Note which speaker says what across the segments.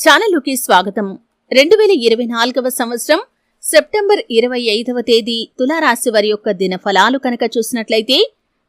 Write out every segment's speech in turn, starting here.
Speaker 1: ఛానలుకి స్వాగతం. రెండు వేల ఇరవై నాలుగవ సంవత్సరం సెప్టెంబర్ ఇరవై ఐదవ తేదీ తులారాశి వారి యొక్క దిన ఫలాలు కనుక చూసినట్లయితే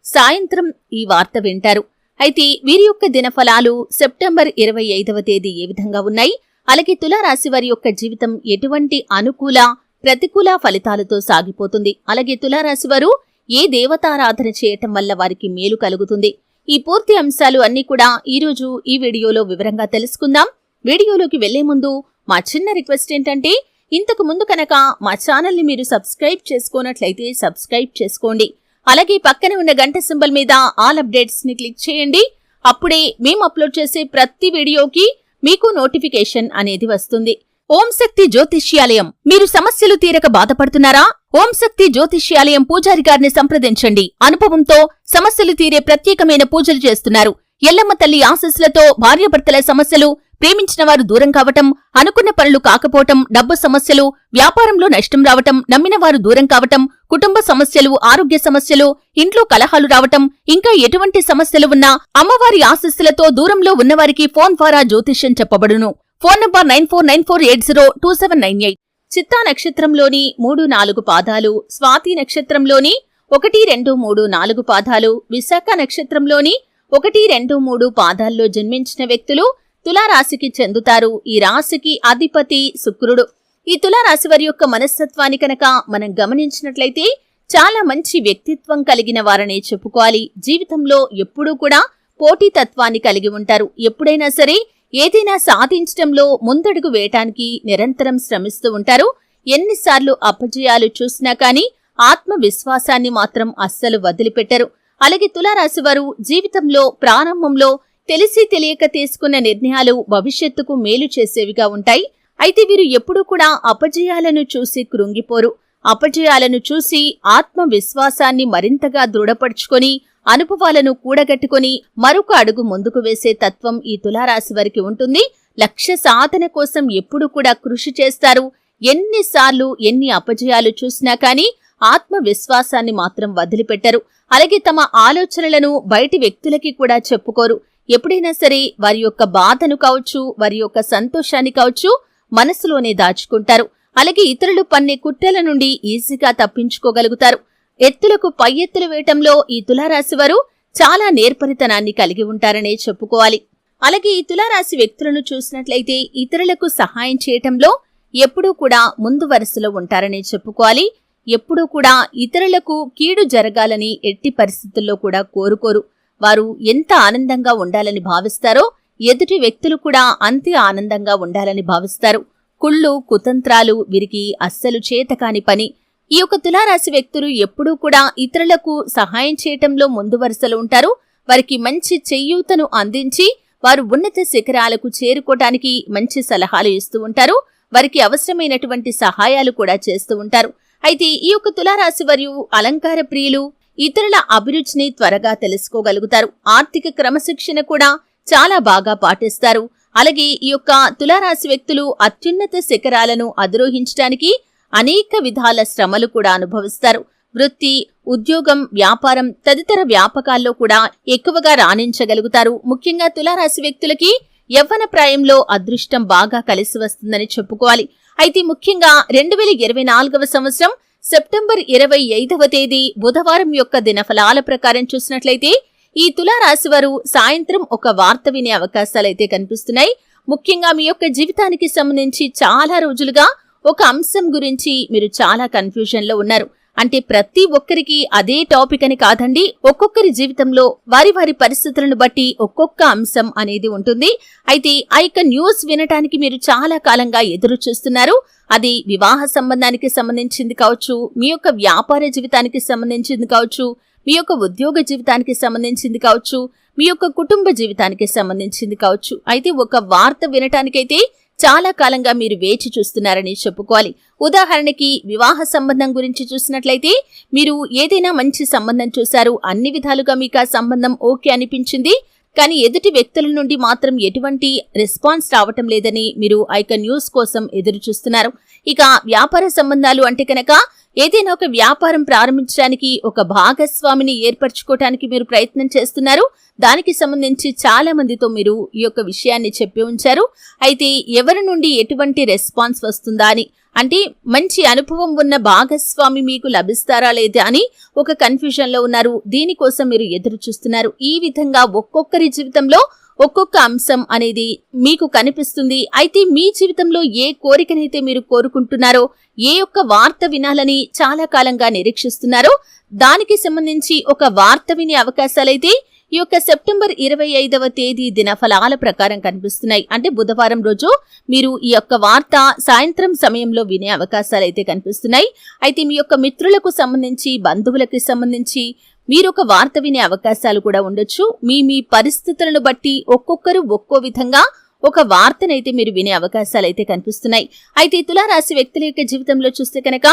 Speaker 1: సాయంత్రం ఈ వార్త వింటారు. అయితే వీరి యొక్క దిన ఫలాలు సెప్టెంబర్ ఇరవై ఐదవ తేదీ ఏ విధంగా ఉన్నాయి? అలాగే తులారాశి వారి యొక్క జీవితం ఎటువంటి అనుకూల ప్రతికూల ఫలితాలతో సాగిపోతుంది? అలాగే తులారాశి వారు ఏ దేవతారాధన చేయటం వల్ల వారికి మేలు కలుగుతుంది? ఈ పూర్తి అంశాలు అన్ని కూడా ఈ రోజు ఈ వీడియోలో వివరంగా తెలుసుకుందాం. వీడియోలోకి వెళ్ళే ముందు మా చిన్న రిక్వెస్ట్ ఏంటంటే ఇంతకు ముందు కనుక మా ఛానల్ని మీరు సబ్స్క్రైబ్ చేసుకోనట్లయితే సబ్స్క్రైబ్ చేసుకోండి. అలాగే పక్కనే ఉన్న గంట సింబల్ మీద ఆల్ అప్డేట్స్ని క్లిక్ చేయండి. అప్పుడే మేము అప్లోడ్ చేసే ప్రతి వీడియోకి మీకు నోటిఫికేషన్ అనేది వస్తుంది. ఓం శక్తి జ్యోతిష్యాలయం. మీరు సమస్యలు తీరక బాధపడుతున్నారా? ఓం శక్తి జ్యోతిష్యాలయం పూజారి గారిని సంప్రదించండి. అనుభవంతో సమస్యలు తీరే ప్రత్యేకమైన పూజలు చేస్తున్నారు. ఎల్లమ్మ తల్లి ఆశస్సులతో భార్యాభర్తల సమస్యలు ప్రేమించిన వారు దూరం కావటం అనుకున్న పనులు కాకపోవటం డబ్బు సమస్యలు వ్యాపారంలో నష్టం రావటం నమ్మిన వారు దూరం కావటం కుటుంబ సమస్యలు ఆరోగ్య సమస్యలు ఇంట్లో కలహాలు రావటం ఇంకా ఎటువంటి సమస్యలు ఉన్నా అమ్మవారి ఆశస్సులతో దూరంలో ఉన్నవారికి ఫోన్ ద్వారా జ్యోతిష్యం చెప్పబడును. Phone number nine four nine four eight zero two seven nine eight. చిత్తా నక్షత్రంలోని మూడు నాలుగు పాదాలు స్వాతి నక్షత్రంలోని ఒకటి రెండు మూడు నాలుగు పాదాలు విశాఖ నక్షత్రంలోని ఒకటి రెండు మూడు పాదాల్లో జన్మించిన వ్యక్తులు తులారాశికి చెందుతారు. ఈ రాశికి అధిపతి శుక్రుడు. ఈ తులారాశి వారి యొక్క మనస్తత్వాన్ని కనుక మనం గమనించినట్లయితే చాలా మంచి వ్యక్తిత్వం కలిగిన వారనే చెప్పుకోవాలి. జీవితంలో ఎప్పుడూ కూడా పోటీతత్వాన్ని కలిగి ఉంటారు. ఎప్పుడైనా సరే ఏదైనా సాధించడంలో ముందడుగు వేయటానికి నిరంతరం శ్రమిస్తూ ఉంటారు. ఎన్నిసార్లు అపజయాలు చూసినా కానీ ఆత్మవిశ్వాసాన్ని మాత్రం అస్సలు వదిలిపెట్టరు. అలాగే తులారాశి వారు జీవితంలో ప్రారంభంలో తెలిసి తెలియక తీసుకున్న నిర్ణయాలు భవిష్యత్తుకు మేలు చేసేవిగా ఉంటాయి. అయితే వీరు ఎప్పుడూ కూడా అపజయాలను చూసి కృంగిపోరు. అపజయాలను చూసి ఆత్మవిశ్వాసాన్ని మరింతగా దృఢపరుచుకొని అనుభవాలను కూడగట్టుకొని మరొక అడుగు ముందుకు వేసే తత్వం ఈ తులారాశి వారికి ఉంటుంది. లక్ష్య సాధన కోసం ఎప్పుడు కూడా కృషి చేస్తారు. ఎన్నిసార్లు ఎన్ని అపజయాలు చూసినా కానీ ఆత్మవిశ్వాసాన్ని మాత్రం వదిలిపెట్టరు. అలాగే తమ ఆలోచనలను బయటి వ్యక్తులకి కూడా చెప్పుకోరు. ఎప్పుడైనా సరే వారి యొక్క బాధను కావచ్చు వారి యొక్క సంతోషాన్ని కావచ్చు మనసులోనే దాచుకుంటారు. అలాగే ఇతరులు పన్నే కుట్రల నుండి ఈజీగా తప్పించుకోగలుగుతారు. ఎత్తులకు పై ఎత్తులు వేయటంలో ఈ తులారాశి వారు చాలా నేర్పరితనాన్ని కలిగి ఉంటారనే చెప్పుకోవాలి. అలాగే ఈ తులారాశి వ్యక్తులను చూసినట్లయితే ఇతరులకు సహాయం చేయటంలో ఎప్పుడూ కూడా ముందు వరుసలో ఉంటారనే చెప్పుకోవాలి. ఎప్పుడూ కూడా ఇతరులకు కీడు జరగాలని ఎట్టి పరిస్థితుల్లో కూడా కోరుకోరు. వారు ఎంత ఆనందంగా ఉండాలని భావిస్తారో ఎదుటి వ్యక్తులు కూడా అంతే ఆనందంగా ఉండాలని భావిస్తారు. కుళ్ళు కుతంత్రాలు వీరికి అస్సలు చేతకాని పని. ఈ యొక్క తులారాశి వ్యక్తులు ఎప్పుడూ కూడా ఇతరులకు సహాయం చేయటంలో ముందు వరుసలో ఉంటారు. వారికి మంచి చెయ్యూతను అందించి వారు ఉన్నత శిఖరాలకు చేరుకోవటానికి మంచి సలహాలు ఇస్తూ ఉంటారు. వారికి అవసరమైనటువంటి సహాయాలు కూడా చేస్తూ ఉంటారు. అయితే ఈ యొక్క తులారాశి వారు అలంకార ప్రియులు ఇతరుల అభిరుచిని త్వరగా తెలుసుకోగలుగుతారు. ఆర్థిక క్రమశిక్షణ కూడా చాలా బాగా పాటిస్తారు. అలాగే ఈ యొక్క తులారాశి వ్యక్తులు అత్యున్నత శిఖరాలను అధిరోహించడానికి అనేక విధాల శ్రమలు కూడా అనుభవిస్తారు. వృత్తి ఉద్యోగం వ్యాపారం తదితర వ్యాపకాల్లో కూడా ఎక్కువగా రాణించగలుగుతారు. ముఖ్యంగా తులారాశి వ్యక్తులకి యవ్వన ప్రాయంలో అదృష్టం బాగా కలిసి వస్తుందని చెప్పుకోవాలి. అయితే ముఖ్యంగా రెండు వేల ఇరవై నాలుగవ సంవత్సరం సెప్టెంబర్ ఇరవై ఐదవ తేదీ బుధవారం యొక్క దినఫలాల ప్రకారం చూసినట్లయితే ఈ తులారాశి వారు సాయంత్రం ఒక వార్త వినే అవకాశాలైతే కనిపిస్తున్నాయి. ముఖ్యంగా మీ యొక్క జీవితానికి సంబంధించి చాలా రోజులుగా ఒక అంశం గురించి మీరు చాలా కన్ఫ్యూజన్లో ఉన్నారు. అంటే ప్రతి ఒక్కరికి అదే టాపిక్ అని కాదండి ఒక్కొక్కరి జీవితంలో వారి వారి పరిస్థితులను బట్టి ఒక్కొక్క అంశం అనేది ఉంటుంది. అయితే ఆ యొక్క న్యూస్ వినటానికి మీరు చాలా కాలంగా ఎదురు చూస్తున్నారు. అది వివాహ సంబంధానికి సంబంధించింది కావచ్చు మీ యొక్క వ్యాపార జీవితానికి సంబంధించింది కావచ్చు మీ యొక్క ఉద్యోగ జీవితానికి సంబంధించింది కావచ్చు మీ యొక్క కుటుంబ జీవితానికి సంబంధించింది కావచ్చు. అయితే ఒక వార్త వినటానికైతే చాలా కాలంగా మీరు వేచి చూస్తున్నారని చెప్పుకోవాలి. ఉదాహరణకి వివాహ సంబంధం గురించి చూసినట్లయితే మీరు ఏదైనా మంచి సంబంధం చూశారు అన్ని విధాలుగా మీకు ఆ సంబంధం ఓకే అనిపించింది కానీ ఎదుటి వ్యక్తుల నుండి మాత్రం ఎటువంటి రెస్పాన్స్ రావటం లేదని మీరు ఆ యొక్క న్యూస్ కోసం ఎదురు చూస్తున్నారు. ఇక వ్యాపార సంబంధాలు అంటే కనుక ఏదైనా ఒక వ్యాపారం ప్రారంభించడానికి ఒక భాగస్వామిని ఏర్పరచుకోవటానికి మీరు ప్రయత్నం చేస్తున్నారు. దానికి సంబంధించి చాలా మందితో మీరు ఈ యొక్క విషయాన్ని చెప్పి ఉంచారు. అయితే ఎవరి నుండి ఎటువంటి రెస్పాన్స్ వస్తుందా అని అంటే మంచి అనుభవం ఉన్న భాగస్వామి మీకు లభిస్తారా లేదా అని ఒక కన్ఫ్యూజన్లో ఉన్నారు. దీనికోసం మీరు ఎదురు చూస్తున్నారు. ఈ విధంగా ఒక్కొక్కరి జీవితంలో ఒక్కొక్క అంశం అనేది మీకు కనిపిస్తుంది. అయితే మీ జీవితంలో ఏ కోరికనైతే మీరు కోరుకుంటున్నారో ఏ ఒక్క వార్త వినాలని చాలా కాలంగా నిరీక్షిస్తున్నారో దానికి సంబంధించి ఒక వార్త వినే అవకాశాలైతే ఈ యొక్క సెప్టెంబర్ ఇరవై ఐదవ తేదీ దినఫలాల ప్రకారం కనిపిస్తున్నాయి. అంటే బుధవారం రోజు మీరు ఈ యొక్క వార్త సాయంత్రం సమయంలో వినే అవకాశాలు అయితే కనిపిస్తున్నాయి. అయితే మీ యొక్క మిత్రులకు సంబంధించి బంధువులకి సంబంధించి మీరు ఒక వార్త వినే అవకాశాలు కూడా ఉండొచ్చు. మీ మీ పరిస్థితులను బట్టి ఒక్కొక్కరు ఒక్కో విధంగా ఒక వార్తనైతే మీరు వినే అవకాశాలు అయితే కనిపిస్తున్నాయి. అయితే తులారాశి వ్యక్తుల యొక్క జీవితంలో చూస్తే కనుక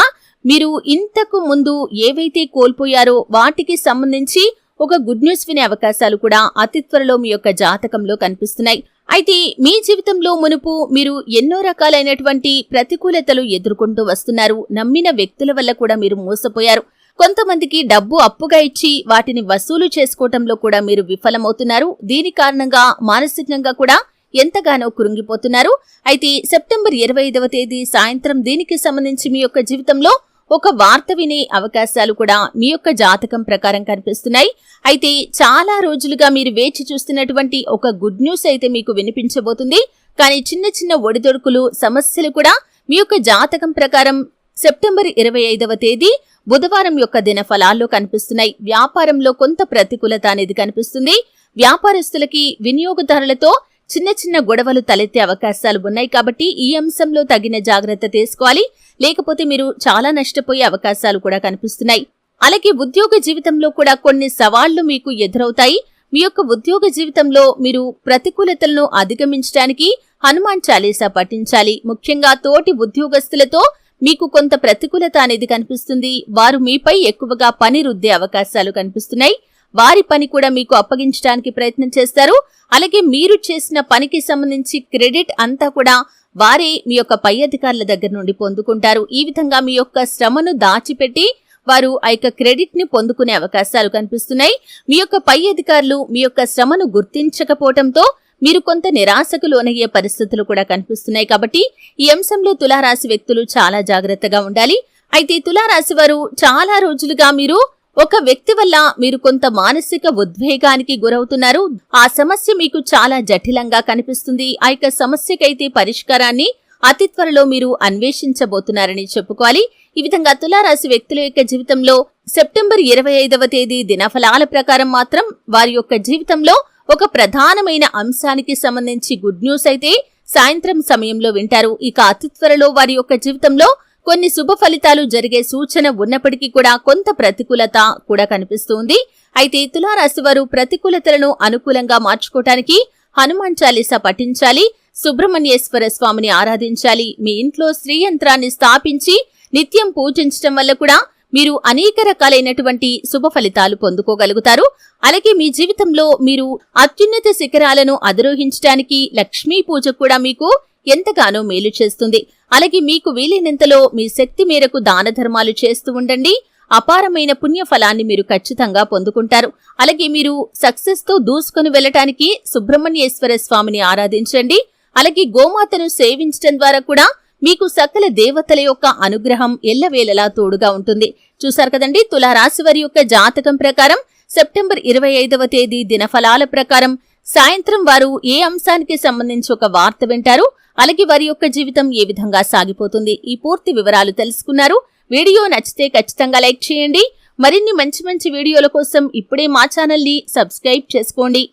Speaker 1: మీరు ఇంతకు ముందు ఏవైతే కోల్పోయారో వాటికి సంబంధించి ఒక గుడ్ న్యూస్ వినే అవకాశాలు కూడా అతి త్వరలో మీ యొక్క జాతకంలో కనిపిస్తున్నాయి. అయితే మీ జీవితంలో మునుపు మీరు ఎన్నో రకాలైనటువంటి ప్రతికూలతలు ఎదుర్కొంటూ వస్తున్నారు. నమ్మిన వ్యక్తుల వల్ల కూడా మీరు మోసపోయారు. కొంతమందికి డబ్బు అప్పుగా ఇచ్చి వాటిని వసూలు చేసుకోవటంలో కూడా మీరు విఫలమవుతున్నారు. దీని కారణంగా మానసికంగా కూడా ఎంతగానో కృంగిపోతున్నారు. అయితే సెప్టెంబర్ ఇరవై ఐదవ తేదీ సాయంత్రం దీనికి సంబంధించి మీ యొక్క జీవితంలో ఒక వార్త వినే అవకాశాలు కూడా మీ యొక్క జాతకం ప్రకారం కనిపిస్తున్నాయి. అయితే చాలా రోజులుగా మీరు వేచి చూస్తున్నటువంటి ఒక గుడ్ న్యూస్ అయితే మీకు వినిపించబోతుంది. కానీ చిన్న చిన్న ఒడిదొడుకులు సమస్యలు కూడా మీ యొక్క జాతకం ప్రకారం సెప్టెంబర్ ఇరవై ఐదవ తేదీ బుధవారం యొక్క దిన ఫలాల్లో కనిపిస్తున్నాయి. వ్యాపారంలో కొంత ప్రతికూలత అనేది కనిపిస్తుంది. వ్యాపారస్తులకి వినియోగదారులతో చిన్న చిన్న గొడవలు తలెత్తే అవకాశాలు ఉన్నాయి కాబట్టి ఈ అంశంలో తగిన జాగ్రత్త తీసుకోవాలి. లేకపోతే మీరు చాలా నష్టపోయే అవకాశాలు కూడా కనిపిస్తున్నాయి. అలాగే ఉద్యోగ జీవితంలో కూడా కొన్ని సవాళ్ళు మీకు ఎదురవుతాయి. మీ యొక్క ఉద్యోగ జీవితంలో మీరు ప్రతికూలతలను అధిగమించడానికి హనుమాన్ చాలీసా పఠించాలి. ముఖ్యంగా తోటి ఉద్యోగస్తులతో మీకు కొంత ప్రతికూలత అనేది కనిపిస్తుంది. వారు మీపై ఎక్కువగా పని రుద్దే అవకాశాలు కనిపిస్తున్నాయి. వారి పని కూడా మీకు అప్పగించడానికి ప్రయత్నం చేస్తారు. అలాగే మీరు చేసిన పనికి సంబంధించి క్రెడిట్ అంతా కూడా వారే మీ యొక్క పై అధికారుల దగ్గర నుండి పొందుకుంటారు. ఈ విధంగా మీ యొక్క శ్రమను దాచిపెట్టి వారు ఆ యొక్క క్రెడిట్ని పొందుకునే అవకాశాలు కనిపిస్తున్నాయి. మీ యొక్క పై అధికారులు మీ యొక్క శ్రమను గుర్తించకపోవడంతో మీరు కొంత నిరాశకు లోనయ్యే పరిస్థితులు కూడా కనిపిస్తున్నాయి. కాబట్టి ఈ అంశంలో తులారాశి వ్యక్తులు చాలా జాగ్రత్తగా ఉండాలి. అయితే తులారాశి వారు చాలా రోజులుగా మీరు ఒక వ్యక్తి వల్ల మీరు కొంత మానసిక ఉద్వేగానికి గురవుతున్నారు. ఆ సమస్య మీకు చాలా జటిలంగా కనిపిస్తుంది. ఆ యొక్క సమస్యకైతే పరిష్కారాన్ని అతి త్వరలో మీరు అన్వేషించబోతున్నారని చెప్పుకోవాలి. ఈ విధంగా తులారాశి వ్యక్తుల యొక్క జీవితంలో సెప్టెంబర్ ఇరవై ఐదవ తేదీ దినఫలాల ప్రకారం మాత్రం వారి యొక్క జీవితంలో ఒక ప్రధానమైన అంశానికి సంబంధించి గుడ్ న్యూస్ అయితే సాయంత్రం సమయంలో వింటారు. ఇక అతి త్వరలో వారి యొక్క జీవితంలో కొన్ని శుభ ఫలితాలు జరిగే సూచన ఉన్నప్పటికీ కూడా కొంత ప్రతికూలత కూడా కనిపిస్తుంది. అయితే తులారాశి వారు ప్రతికూలతలను అనుకూలంగా మార్చుకోవటానికి హనుమాన్ చాలీసా పఠించాలి సుబ్రహ్మణ్యేశ్వర స్వామిని ఆరాధించాలి మీ ఇంట్లో శ్రీ యంత్రాన్ని స్థాపించి నిత్యం పూజించటం వల్ల కూడా మీరు అనేక రకాలైనటువంటి శుభ ఫలితాలు పొందుకోగలుగుతారు. అలాగే మీ జీవితంలో మీరు అత్యున్నత శిఖరాలను అధిరోహించడానికి లక్ష్మీ పూజ కూడా మీకు ఎంతగానో మేలు చేస్తుంది. అలాగే మీకు వీలైనంతలో మీ శక్తి మేరకు దాన ధర్మాలు చేస్తూ ఉండండి. అపారమైన పుణ్య ఫలాన్ని మీరు ఖచ్చితంగా పొందుకుంటారు. అలాగే మీరు సక్సెస్తో దూసుకొని వెళ్ళటానికి సుబ్రహ్మణ్యేశ్వర స్వామిని ఆరాధించండి. అలాగే గోమాతను సేవించడం ద్వారా కూడా మీకు సకల దేవతల యొక్క అనుగ్రహం ఎల్లవేళలా తోడుగా ఉంటుంది. చూశారు కదండి? తులారాశి వారి యొక్క జాతకం ప్రకారం సెప్టెంబర్ ఇరవై ఐదవ తేదీ దినఫలాల ప్రకారం సాయంత్రం వారు ఏ అంశానికి సంబంధించి ఒక వార్త వింటారు? అలాగే వారి యొక్క జీవితం ఏ విధంగా సాగిపోతుంది? ఈ పూర్తి వివరాలు తెలుసుకున్నారు. వీడియో నచ్చితే ఖచ్చితంగా లైక్ చేయండి. మరిన్ని మంచి మంచి వీడియోల కోసం ఇప్పుడే మా ఛానల్ని సబ్స్క్రైబ్ చేసుకోండి.